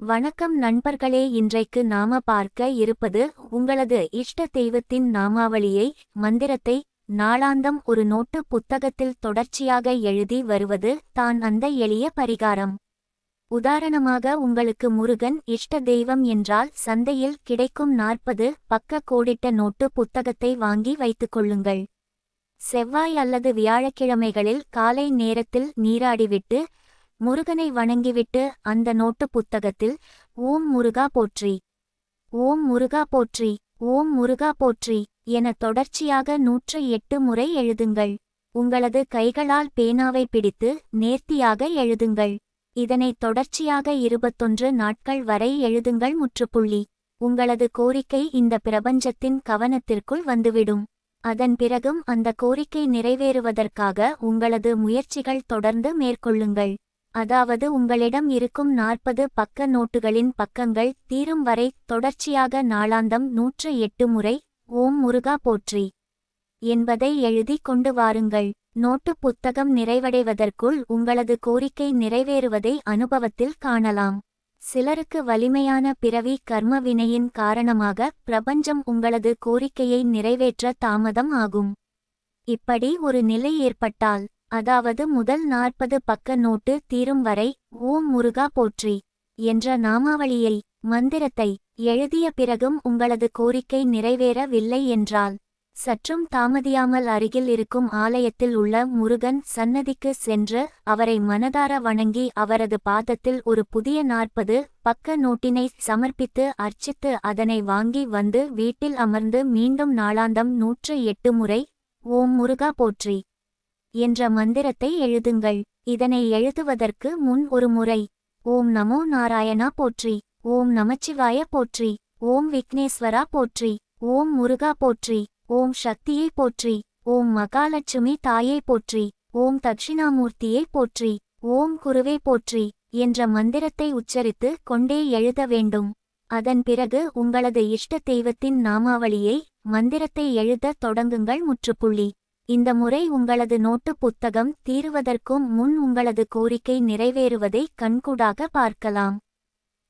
வணக்கம் நண்பர்களே இன்றைக்கு நாம பார்க்க இருப்பது உங்களது இஷ்ட தெய்வத்தின் நாமாவளியை மந்திரத்தை நாளாந்தம் ஒரு நோட்டு புத்தகத்தில் தொடர்ச்சியாக எழுதி வருவது தான் அந்த எளிய பரிகாரம். உதாரணமாக உங்களுக்கு முருகன் இஷ்ட தெய்வம் என்றால் சந்தையில் கிடைக்கும் நாற்பது பக்க கோடிட்ட நோட்டு புத்தகத்தை வாங்கி வைத்துக் கொள்ளுங்கள். செவ்வாய் அல்லது வியாழக்கிழமைகளில் காலை நேரத்தில் நீராடிவிட்டு முருகனை வணங்கிவிட்டு அந்த நோட்டு புத்தகத்தில் ஓம் முருகா போற்றி. ஓம் முருகா போற்றி. ஓம் முருகா போற்றி என தொடர்ச்சியாக நூற்று எட்டு முறை எழுதுங்கள். உங்களது கைகளால் பேனாவை பிடித்து நேர்த்தியாக எழுதுங்கள். இதனை தொடர்ச்சியாக இருபத்தொன்று நாட்கள் வரை எழுதுங்கள் முற்றுப்புள்ளி. உங்களது கோரிக்கை இந்த பிரபஞ்சத்தின் கவனத்திற்குள் வந்துவிடும். அதன் பிறகும் அந்த கோரிக்கை நிறைவேறுவதற்காக உங்களது முயற்சிகள் தொடர்ந்து மேற்கொள்ளுங்கள். அதாவது உங்களிடம் இருக்கும் நாற்பது பக்க நோட்டுகளின் பக்கங்கள் தீரும் வரை தொடர்ச்சியாக நாளாந்தம் நூற்று எட்டு முறை ஓம் முருகா போற்றி என்பதை எழுதி கொண்டு வாருங்கள். நோட்டு புத்தகம் நிறைவடைவதற்குள் உங்களது கோரிக்கை நிறைவேறுவதை அனுபவத்தில் காணலாம். சிலருக்கு வலிமையான பிறவி கர்ம வினையின் காரணமாக பிரபஞ்சம் உங்களது கோரிக்கையை நிறைவேற்ற தாமதம் ஆகும். இப்படி ஒரு நிலை ஏற்பட்டால் அதாவது முதல் நாற்பது பக்க நோட்டு தீரும் வரை ஓம் முருகா போற்றி என்ற நாமாவளியை மந்திரத்தை எழுதிய பிறகும் உங்களது கோரிக்கை நிறைவேறவில்லை என்றால் சற்றும் தாமதியாமல் அருகில் இருக்கும் ஆலயத்தில் உள்ள முருகன் சன்னதிக்கு சென்று அவரை மனதார வணங்கி அவரது பாதத்தில் ஒரு புதிய நாற்பது பக்க நோட்டினை சமர்ப்பித்து அர்ச்சித்து அதனை வாங்கி வந்து வீட்டில் அமர்ந்து மீண்டும் நாளாந்தம் நூற்று எட்டு முறை ஓம் முருகா போற்றி என்ற மந்திரத்தை எழுதுங்கள். இதனை எழுதுவதற்கு முன் ஒரு முறை. ஓம் நமோ நாராயணா போற்றி. ஓம் நமச்சிவாய போற்றி. ஓம் விக்னேஸ்வரா போற்றி. ஓம் முருகா போற்றி. ஓம் சக்தியை போற்றி. ஓம் மகாலட்சுமி தாயை போற்றி. ஓம் தட்சிணாமூர்த்தியை போற்றி. ஓம் குருவே போற்றி என்ற மந்திரத்தை உச்சரித்து கொண்டே எழுத வேண்டும். அதன் பிறகு உங்களது இஷ்ட தெய்வத்தின் நாமாவளியை மந்திரத்தை எழுத தொடங்குங்கள் முற்றுப்புள்ளி. இந்த முறை உங்களது நோட்டு புத்தகம் தீருவதற்கும் முன் உங்களது கோரிக்கை நிறைவேறுவதை கண்கூடாக பார்க்கலாம்.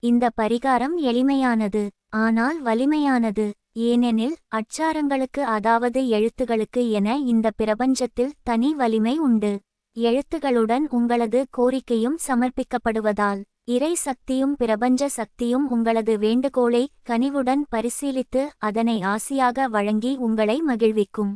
இந்த பரிகாரம் எளிமையானது ஆனால் வலிமையானது ஏனெனில் அச்சாரங்களுக்கு அதாவது எழுத்துகளுக்கு என இந்த பிரபஞ்சத்தில் தனி வலிமை உண்டு. எழுத்துகளுடன் உங்களது கோரிக்கையும் சமர்ப்பிக்கப்படுவதால் இறை சக்தியும் பிரபஞ்ச சக்தியும் உங்களது வேண்டுகோளை கனிவுடன் பரிசீலித்து அதனை ஆசியாக வழங்கி உங்களை மகிழ்விக்கும்.